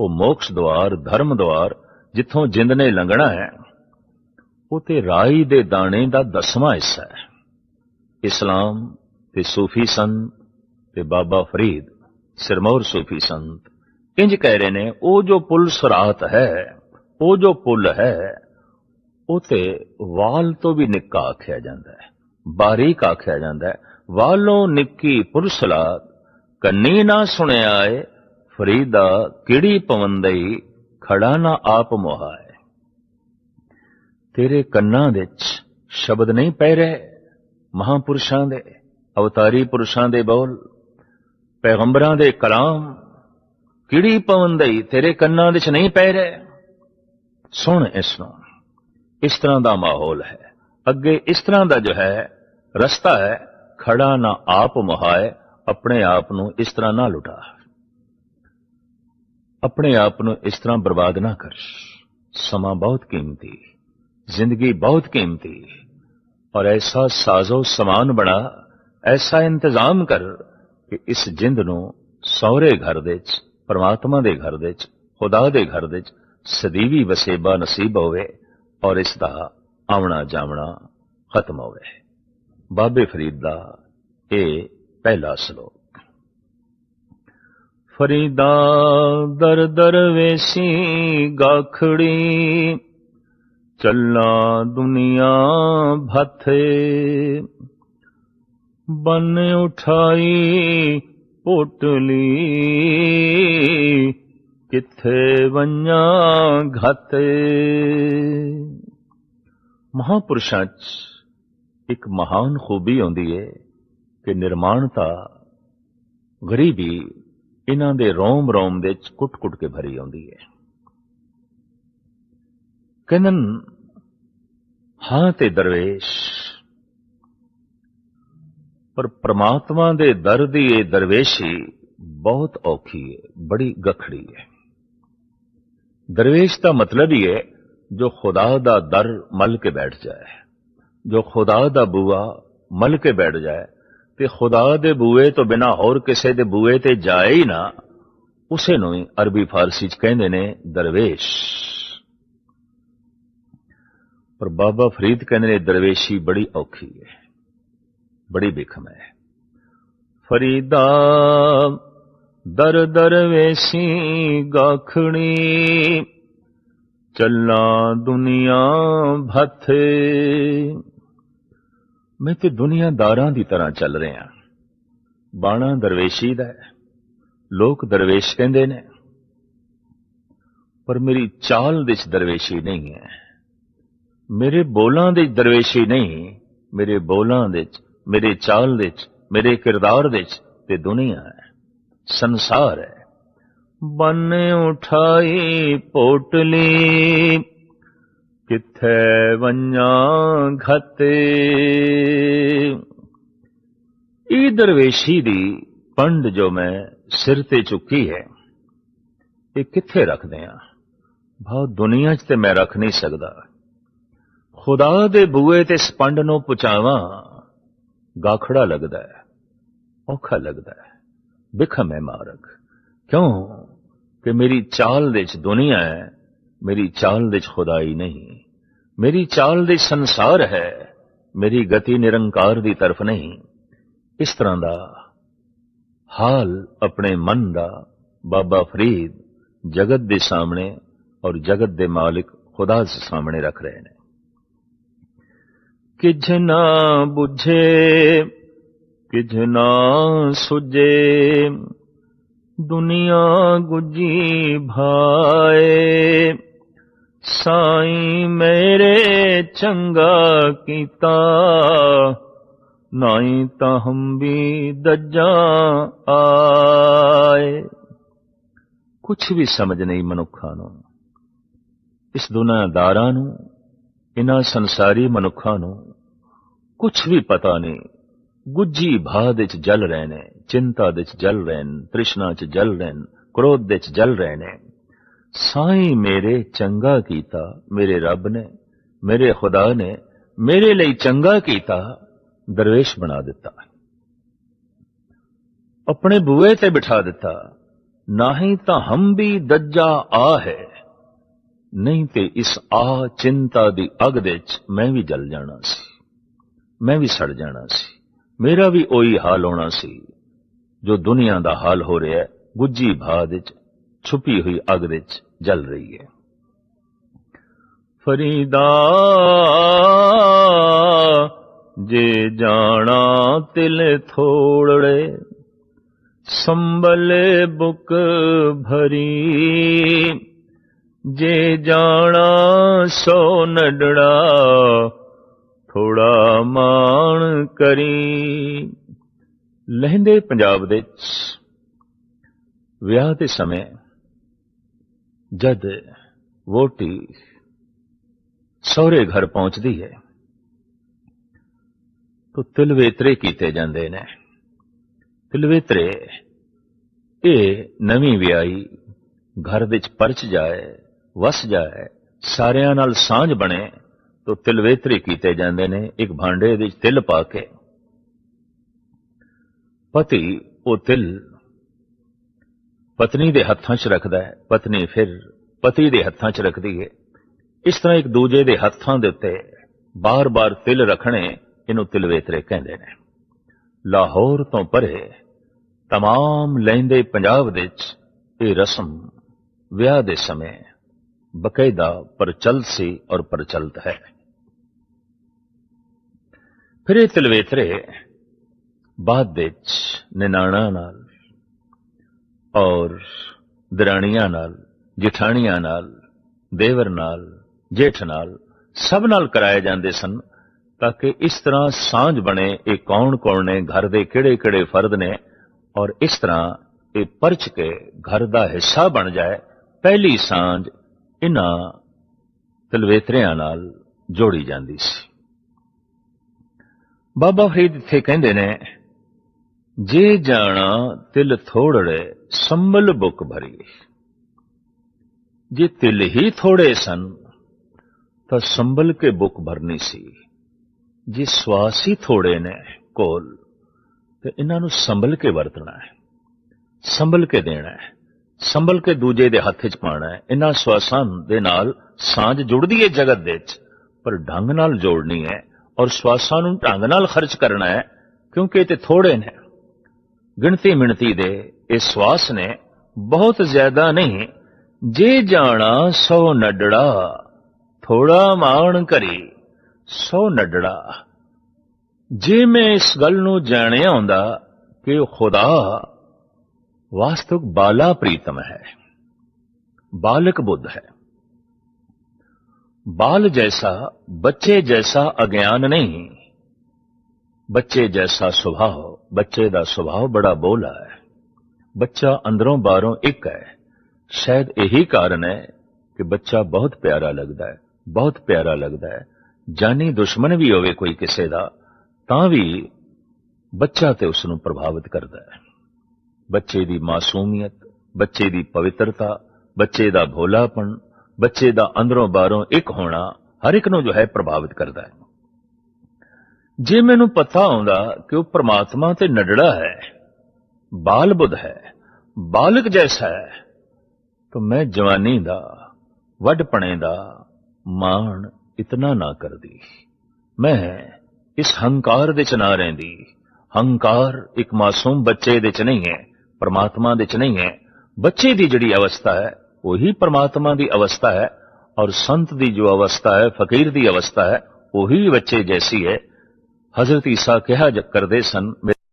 ਉਹ ਮੋਕਸ਼ ਦਵਾਰ, ਧਰਮ ਦਵਾਰ, ਜਿੱਥੋਂ ਜਿੰਦ ਨੇ ਲੰਘਣਾ ਹੈ, ਉਹ ਤੇ ਰਾਈ ਦੇ ਦਾਣੇ ਦਾ ਦਸਵਾਂ ਹਿੱਸਾ ਹੈ। ਇਸਲਾਮ ਤੇ ਸੂਫੀ ਸੰਤ ਤੇ ਬਾਬਾ ਫਰੀਦ, ਸਿਰਮੌਰ ਸੂਫੀ ਸੰਤ, ਇੰਜ ਕਹਿ ਰਹੇ ਨੇ, ਉਹ ਜੋ ਪੁਲ ਸਰਾਤ ਹੈ, ਉਹ ਜੋ ਪੁਲ ਹੈ, ਉਹ ਤੇ ਵਾਲ ਤੋਂ ਵੀ ਨਿੱਕਾ ਆਖਿਆ ਜਾਂਦਾ ਹੈ, ਬਾਰੀਕ ਆਖਿਆ ਜਾਂਦਾ ਹੈ। ਵਾਲੋਂ ਨਿੱਕੀ ਪੁਰਸਲਾਤ ਕੰਨੀ ਨਾ ਸੁਣਿਆ ਏ ਫਰੀਦਾ ਕਿਹੜੀ ਪਵੰਦਈ ਖੜਾ ਨਾ ਆਪ ਮੁਹਾਏ। ਤੇਰੇ ਕੰਨਾਂ ਵਿੱਚ ਸ਼ਬਦ ਨਹੀਂ ਪੈ ਰਹੇ, ਮਹਾਪੁਰਸ਼ਾਂ ਦੇ, ਅਵਤਾਰੀ ਪੁਰਸ਼ਾਂ ਦੇ ਬੋਲ, ਪੈਗੰਬਰਾਂ ਦੇ ਕਲਾਮ, ਕਿਹੜੀ ਪਵੰਦਈ ਤੇਰੇ ਕੰਨਾਂ ਵਿੱਚ ਨਹੀਂ ਪੈ ਰਹੇ। ਸੁਣ ਇਸ ਨੂੰ, ਇਸ ਤਰ੍ਹਾਂ ਦਾ ਮਾਹੌਲ ਹੈ। ਅੱਗੇ ਇਸ ਤਰ੍ਹਾਂ ਦਾ ਜੋ ਹੈ, ਰਸਤਾ ਹੈ, ਖੜਾ ਨਾ ਆਪ ਮੁਹਾਏ, ਆਪਣੇ ਆਪ ਨੂੰ ਇਸ ਤਰ੍ਹਾਂ ਨਾ ਲੁਟਾ। ਆਪਣੇ ਆਪ ਨੂੰ ਇਸ ਤਰ੍ਹਾਂ ਬਰਬਾਦ ਨਾ ਕਰ। ਸਮਾਂ ਬਹੁਤ ਕੀਮਤੀ, ਜ਼ਿੰਦਗੀ ਬਹੁਤ ਕੀਮਤੀ। ਔਰ ਐਸਾ ਸਾਜ਼ੋ ਸਮਾਨ ਬਣਾ, ਐਸਾ ਇੰਤਜ਼ਾਮ ਕਰ ਕਿ ਇਸ ਜਿੰਦ ਨੂੰ ਸਹੁਰੇ ਘਰ ਦੇ ਵਿੱਚ, ਪਰਮਾਤਮਾ ਦੇ ਘਰ ਦੇ ਵਿੱਚ, ਖੁਦਾ ਦੇ ਘਰ ਦੇ ਵਿੱਚ ਸਦੀਵੀ ਵਸੇਬਾ ਨਸੀਬ ਹੋਵੇ ਔਰ ਇਸ ਦਾ ਆਉਣਾ ਜਾਵਣਾ ਖਤਮ ਹੋਵੇ। ਬਾਬੇ ਫਰੀਦ ਦਾ ਇਹ ਪਹਿਲਾ ਸ਼ਲੋਕ। ਫਰੀਦਾ ਦਰ ਦਰ ਗਾਖੜੀ, ਚੱਲਾ ਦੁਨੀਆ ਭਥੇ। ਬਨ ਉਠਾਈ ਪੋਟਲੀ, ਕਿੱਥੇ ਵੰਨਾ ਘਾਤੇ। ਮਹਾਪੁਰਸ਼ਾਂ 'ਚ ਇੱਕ ਮਹਾਨ ਖੂਬੀ ਹੁੰਦੀ ਹੈ ਕਿ ਨਿਰਮਾਣਤਾ ਗਰੀਬੀ ਇਹਨਾਂ ਦੇ ਰੋਮ ਰੋਮ ਦੇ ਵਿੱਚ ਕੁੱਟ-ਕੁੱਟ ਕੇ ਭਰੀ ਆਉਂਦੀ ਹੈ। ਕਹਿੰਦਨ ਹਾਂ ਤੇ ਦਰਵੇਸ਼, ਪਰ ਪ੍ਰਮਾਤਮਾ ਦੇ ਦਰ ਦੀ ਇਹ ਦਰਵੇਸ਼ੀ ਬਹੁਤ ਔਖੀ ਹੈ, ਬੜੀ ਗਖੜੀ ਹੈ। ਦਰਵੇਸ਼ ਦਾ ਮਤਲਬ ਹੀ ਹੈ, ਜੋ ਖੁਦਾ ਦਾ ਦਰ ਮਲ ਕੇ ਬੈਠ ਜਾਏ, ਜੋ ਖੁਦਾ ਦਾ ਬੂਆ ਮਲ ਕੇ ਬੈਠ ਜਾਏ ਤੇ ਖੁਦਾ ਦੇ ਬੂਏ ਤੋਂ ਬਿਨਾ ਹੋਰ ਕਿਸੇ ਦੇ ਬੂਏ ਤੇ ਜਾਏ ਹੀ ਨਾ, ਉਸੇ ਨੂੰ ਹੀ ਅਰਬੀ ਫਾਰਸੀ ਚ ਕਹਿੰਦੇ ਨੇ ਦਰਵੇਸ਼। ਪਰ ਬਾਬਾ ਫਰੀਦ ਕਹਿੰਦੇ ਨੇ ਦਰਵੇਸ਼ੀ ਬੜੀ ਔਖੀ ਹੈ, ਬੜੀ ਬਿਖਮ ਹੈ। ਫਰੀਦਾ ਦਰ ਦਰਵੇਸ਼ੀ ਗਾਖਣੀ, ਚੱਲਾ ਦੁਨੀਆ ਭਥੇ। ਮੈਂ ਤੇ ਦੁਨੀਆਦਾਰਾਂ ਦੀ ਤਰ੍ਹਾਂ ਚੱਲ ਰਿਹਾ ਬਾਣਾ ਦਰਵੇਸ਼ੀ ਦਾ ਹੈ। ਲੋਕ ਦਰਵੇਸ਼ ਕਹਿੰਦੇ ਨੇ। ਪਰ ਮੇਰੀ ਚਾਲ ਵਿੱਚ ਦਰਵੇਸ਼ੀ ਨਹੀਂ ਹੈ। ਮੇਰੇ ਬੋਲਾਂ ਦੇ ਦਰਵੇਸ਼ੀ ਨਹੀਂ, ਮੇਰੇ ਬੋਲਾਂ ਦੇ ਵਿੱਚ, ਮੇਰੇ ਚਾਲ ਦੇ ਵਿੱਚ, ਮੇਰੇ ਕਿਰਦਾਰ ਦੇ ਵਿੱਚ ਤੇ ਦੁਨੀਆ ਹੈ। ਸੰਸਾਰ ਹੈ। ਬਨ ਉਠਾਈ ਪੋਟਲੀ ਕਿੱਥੇ ਵੰਨਾ ਘਤੇ ਇਹ ਦਰਵੇਸ਼ੀ ਦੀ ਪੰਡ ਜੋ ਮੈਂ ਸਿਰ ਤੇ ਚੁੱਕੀ ਹੈ, ਇਹ ਕਿੱਥੇ ਰੱਖਦੇ ਆ? ਭਾਉ ਦੁਨੀਆ 'ਚ ਤੇ ਮੈਂ ਰੱਖ ਨਹੀਂ ਸਕਦਾ। ਖੁਦਾ ਦੇ ਬੂਏ ਤੇ ਸਪੰਡ ਨੂੰ ਪਹੁੰਚਾਵਾਂ, ਗਾਖੜਾ ਲੱਗਦਾ ਹੈ, ਔਖਾ ਲੱਗਦਾ ਹੈ, ਬਿਖਮ ਹੈ ਮਾਰਗ। ਕਿਉਂ? ਕਿ ਮੇਰੀ ਚਾਲ ਦੇ ਵਿੱਚ ਦੁਨੀਆ ਹੈ ਮੇਰੀ ਚਾਲ ਦੇ ਵਿੱਚ ਖੁਦਾਈ ਨਹੀਂ। ਮੇਰੀ ਚਾਲ ਦੇ ਸੰਸਾਰ ਹੈ, ਮੇਰੀ ਗਤੀ ਨਿਰੰਕਾਰ ਦੀ ਤਰਫ ਨਹੀਂ। ਇਸ ਤਰ੍ਹਾਂ ਦਾ ਹਾਲ ਆਪਣੇ ਮਨ ਦਾ ਬਾਬਾ ਫਰੀਦ ਜਗਤ ਦੇ ਸਾਹਮਣੇ ਔਰ ਜਗਤ ਦੇ ਮਾਲਿਕ ਖੁਦਾ ਦੇ ਸਾਹਮਣੇ ਰੱਖ ਰਹੇ ਨੇ। ਕਿਝ ਨਾ 부ਝੇ ਕਿਝ ਨਾ ਸੁਝੇ, ਦੁਨੀਆ ਗੁਜੀ ਭਾਏ। ਸਾਈ ਮੇਰੇ ਚੰਗਾ ਕੀਤਾ, ਨਾਈ ਤਾਂ ਹਮ ਵੀ ਦੱਜਾਂ ਆਏ। ਕੁਛ ਵੀ ਸਮਝ ਨਹੀਂ ਮਨੁੱਖਾਂ ਨੂੰ। ਇਸ ਦੁਨੀਆਦਾਰਾਂ ਨੂੰ, ਇਨ੍ਹਾਂ ਸੰਸਾਰੀ ਮਨੁੱਖਾਂ ਨੂੰ ਕੁਛ ਵੀ ਪਤਾ ਨਹੀਂ। ਗੁੱਜੀ ਭਾਅ ਦੇ ਜਲ ਰਹੇ ਨੇ, ਚਿੰਤਾ ਦੇ ਜਲ ਰਹੇ ਨੇ, ਤ੍ਰਿਸ਼ਨਾ ਚ ਜਲ ਰਹੇ ਨੇ, ਕ੍ਰੋਧ ਦੇ ਚ ਜਲ ਰਹੇ ਨੇ। ਸਾਈ ਮੇਰੇ ਚੰਗਾ ਕੀਤਾ, ਮੇਰੇ ਰੱਬ ਨੇ, ਮੇਰੇ ਖੁਦਾ ਨੇ, ਮੇਰੇ ਲਈ ਚੰਗਾ ਕੀਤਾ, ਦਰਵੇਸ਼ ਬਣਾ ਦਿੱਤਾ। ਆਪਣੇ ਬੂਏ ਤੇ ਬਿਠਾ ਦਿੱਤਾ, ਨਹੀਂ ਤਾਂ ਹਮ ਵੀ ਦੱਜਾ ਆ ਹੈ, ਨਹੀਂ ਤੇ ਇਸ ਆ ਚਿੰਤਾ ਦੀ ਅਗ ਦੇ ਵਿੱਚ ਮੈਂ ਵੀ ਜਲ ਜਾਣਾ ਸੀ, ਮੈਂ ਵੀ ਸੜ ਜਾਣਾ ਸੀ, ਮੇਰਾ ਵੀ ਉਹੀ ਹਾਲ ਹੋਣਾ ਸੀ, ਜੋ ਦੁਨੀਆ ਦਾ ਹਾਲ ਹੋ ਰਿਹਾ ਗੁੱਜੀ ਭਾਦ ਵਿੱਚ ਛੁਪੀ ਹੋਈ ਅਗ ਦੇ ਵਿੱਚ ਜਲ ਰਹੀ ਹੈ। ਫਰੀਦਾ, ਜੇ ਜਾਣਾ ਤਿਲ ਥੋੜੜੇ, ਸੰਭਲੇ ਬੁਕ ਭਰੀ। ਜੇ ਜਾਣਾ ਸੋ ਨਡੜਾ, ਥੋੜਾ ਮਾਣ ਕਰੀ। ਲਹਿੰਦੇ ਪੰਜਾਬ ਦੇ ਵਿਆਹ ਦੇ ਸਮੇਂ ਜਦ ਵੋਟੀ ਸਹੁਰੇ ਘਰ ਪਹੁੰਚਦੀ ਹੈ, ਤਾਂ ਤਿਲਵੇਤਰੇ ਕੀਤੇ ਜਾਂਦੇ ਨੇ। ਤਿਲਵੇਤਰੇ ਇਹ ਨਵੀਂ ਵਿਆਹੀ ਘਰ ਵਿੱਚ ਪਰਚ ਜਾਏ, ਵਸ ਜਾਏ, ਸਾਰਿਆਂ ਨਾਲ ਸਾਂਝ ਬਣੇ, ਤਾਂ ਤਿਲਵੇਤਰੇ ਕੀਤੇ ਜਾਂਦੇ ਨੇ ਇੱਕ ਭਾਂਡੇ ਵਿੱਚ ਤਿਲ ਪਾ ਕੇ। ਪਤੀ ਉਹ ਤਿਲ ਪਤਨੀ ਦੇ ਹੱਥਾਂ 'ਚ ਰੱਖਦਾ ਹੈ ਪਤਨੀ ਫਿਰ ਪਤੀ ਦੇ ਹੱਥਾਂ 'ਚ ਰੱਖਦੀ ਹੈ ਇਸ ਤਰ੍ਹਾਂ ਇੱਕ ਦੂਜੇ ਦੇ ਹੱਥਾਂ ਦੇ ਉੱਤੇ ਬਾਰ-ਬਾਰ ਤਿਲ ਰੱਖਣੇ ਇਹਨੂੰ ਤਿਲਵੇਤਰੇ ਕਹਿੰਦੇ ਨੇ ਲਾਹੌਰ ਤੋਂ ਪਰੇ तमाम ਲਹਿੰਦੇ ਪੰਜਾਬ ਦੇ ਵਿੱਚ ਇਹ ਰਸਮ ਵਿਆਹ ਦੇ ਸਮੇਂ ਬਕਾਇਦਾ ਪ੍ਰਚਲ ਸੀ ਔਰ ਪ੍ਰਚਲਿਤ ਹੈ ਫਿਰ ਇਹ ਤਿਲਵੇਤਰੇ ਬਾਅਦ ਵਿੱਚ ਨਿਨਾਣਾ ਨਾਲ ਔਰ ਦਰਾਣੀਆਂ ਨਾਲ, ਜਿਠਾਣੀਆਂ ਨਾਲ, ਦੇਵਰ ਨਾਲ, ਜੇਠ ਨਾਲ, ਸਭ ਨਾਲ ਕਰਾਏ ਜਾਂਦੇ ਸਨ, ਤਾਂ ਕਿ ਇਸ ਤਰ੍ਹਾਂ ਸਾਂਝ ਬਣੇ ਇਹ ਕੌਣ ਕੌਣ ਨੇ, ਘਰ ਦੇ ਕਿਹੜੇ ਕਿਹੜੇ ਫਰਦ ਨੇ, ਔਰ ਇਸ ਤਰ੍ਹਾਂ ਇਹ ਪਰਚ ਕੇ ਘਰ ਦਾ ਹਿੱਸਾ ਬਣ ਜਾਏ, ਪਹਿਲੀ ਸਾਂਝ ਇਹਨਾਂ ਤਲਵੇਤਰਿਆਂ ਨਾਲ ਜੋੜੀ ਜਾਂਦੀ ਸੀ। ਬਾਬਾ ਫਰੀਦ ਇੱਥੇ ਕਹਿੰਦੇ ਨੇ ਜੇ ਜਾਣਾ ਤਿਲ ਥੋੜੜੇ, ਸੰਭਲ ਬੁੱਕ ਭਰੀ। ਜੇ ਤਿਲ ਹੀ ਥੋੜੇ ਸਨ, ਤਾਂ ਸੰਭਲ ਕੇ ਬੁੱਕ ਭਰਨੀ ਸੀ। ਜੇ ਸਵਾਸ ਹੀ ਥੋੜੇ ਨੇ ਕੋਲ, ਤੇ ਇਹਨਾਂ ਨੂੰ ਸੰਭਲ ਕੇ ਵਰਤਣਾ ਹੈ। ਸੰਭਲ ਕੇ ਦੇਣਾ ਹੈ। ਸੰਭਲ ਕੇ ਦੂਜੇ ਦੇ ਹੱਥ 'ਚ ਪਾਣਾ ਹੈ। ਇਹਨਾਂ ਸਵਾਸਾਂ ਦੇ ਨਾਲ ਸਾਂਝ ਜੁੜਦੀ ਹੈ ਜਗਤ ਦੇ 'ਚ ਪਰ ਢੰਗ ਨਾਲ ਜੋੜਨੀ ਹੈ ਔਰ ਸਵਾਸਾਂ ਨੂੰ ਢੰਗ ਨਾਲ ਖਰਚ ਕਰਨਾ ਹੈ, ਕਿਉਂਕਿ ਇਹ ਤੇ ਥੋੜੇ ਨੇ। ਗਿਣਤੀ ਮਿਣਤੀ ਦੇ ਇਸ ਸਵਾਸ ਨੇ ਬਹੁਤ ਜ਼ਿਆਦਾ ਨਹੀਂ, ਜੇ ਜਾਣਾ ਸੋ ਨੱਡੜਾ, ਥੋੜਾ ਮਾਣ ਕਰੀ ਸੋ ਨੱਡੜਾ। ਜੇ ਮੈਂ ਇਸ ਗੱਲ ਨੂੰ ਜਾਣਿਆ ਹੁੰਦਾ ਕਿ ਖੁਦਾ ਵਾਸਤਵ ਬਾਲਾ ਪ੍ਰੀਤਮ ਹੈ, ਬਾਲਕ ਬੁੱਧ ਹੈ। ਬਾਲ ਜੈਸਾ, ਬੱਚੇ ਜੈਸਾ ਅਗਿਆਨ ਨਹੀਂ ਬੱਚੇ ਜੈਸਾ ਸੁਭਾਅ, ਬੱਚੇ ਦਾ ਸੁਭਾਅ ਬੜਾ ਬੋਲਾ ਹੈ। ਬੱਚਾ ਅੰਦਰੋਂ ਬਾਹਰੋਂ ਇੱਕ ਹੈ। ਸ਼ਾਇਦ ਇਹੀ ਕਾਰਨ ਹੈ ਕਿ ਬੱਚਾ ਬਹੁਤ ਪਿਆਰਾ ਲੱਗਦਾ ਹੈ, ਬਹੁਤ ਪਿਆਰਾ ਲੱਗਦਾ ਹੈ। ਜਾਨੀ ਦੁਸ਼ਮਣ ਵੀ ਹੋਵੇ ਕੋਈ ਕਿਸੇ ਦਾ, ਤਾਂ ਵੀ ਬੱਚਾ ਤੇ ਉਸ ਨੂੰ ਪ੍ਰਭਾਵਿਤ ਕਰਦਾ ਹੈ। ਬੱਚੇ ਦੀ ਮਾਸੂਮੀਅਤ, ਬੱਚੇ ਦੀ ਪਵਿੱਤਰਤਾ, ਬੱਚੇ ਦਾ ਭੋਲਾਪਣ, ਬੱਚੇ ਦਾ ਅੰਦਰੋਂ ਬਾਹਰੋਂ ਇੱਕ ਹੋਣਾ ਹਰ ਇੱਕ ਨੂੰ ਜੋ ਹੈ ਪ੍ਰਭਾਵਿਤ ਕਰਦਾ ਹੈ। ਜੇ ਮੈਨੂੰ ਪਤਾ ਆਉਂਦਾ ਕਿ ਉਹ ਪ੍ਰਮਾਤਮਾ ਤੇ ਨਡੜਾ ਹੈ ਬਾਲ ਬੁੱਧ ਹੈ, ਬਾਲਕ ਜੈਸਾ ਹੈ, ਤਾਂ ਮੈਂ ਜਵਾਨੀ ਦਾ ਵੱਡਪਣੇ ਦਾ ਮਾਣ ਇਤਨਾ ਨਾ ਕਰਦੀ। ਮੈਂ ਇਸ ਹੰਕਾਰ ਦੇ ਚ ਨਾ ਰਹਿੰਦੀ। ਹੰਕਾਰ ਇੱਕ ਮਾਸੂਮ ਬੱਚੇ ਦੇ ਚ ਨਹੀਂ ਹੈ, ਪਰਮਾਤਮਾ ਦੇ ਚ ਨਹੀਂ ਹੈ। ਬੱਚੇ ਦੀ ਜਿਹੜੀ ਅਵਸਥਾ ਹੈ, ਉਹੀ ਪਰਮਾਤਮਾ ਦੀ ਅਵਸਥਾ ਹੈ, ਔਰ ਸੰਤ ਦੀ ਜੋ ਅਵਸਥਾ ਹੈ, ਫਕੀਰ ਦੀ ਅਵਸਥਾ ਹੈ, ਉਹੀ ਬੱਚੇ ਜੈਸੀ ਹੈ। ਹਜ਼ਰਤ ਈਸਾ ਕਿਹਾ ਕਰਦੇ ਸਨ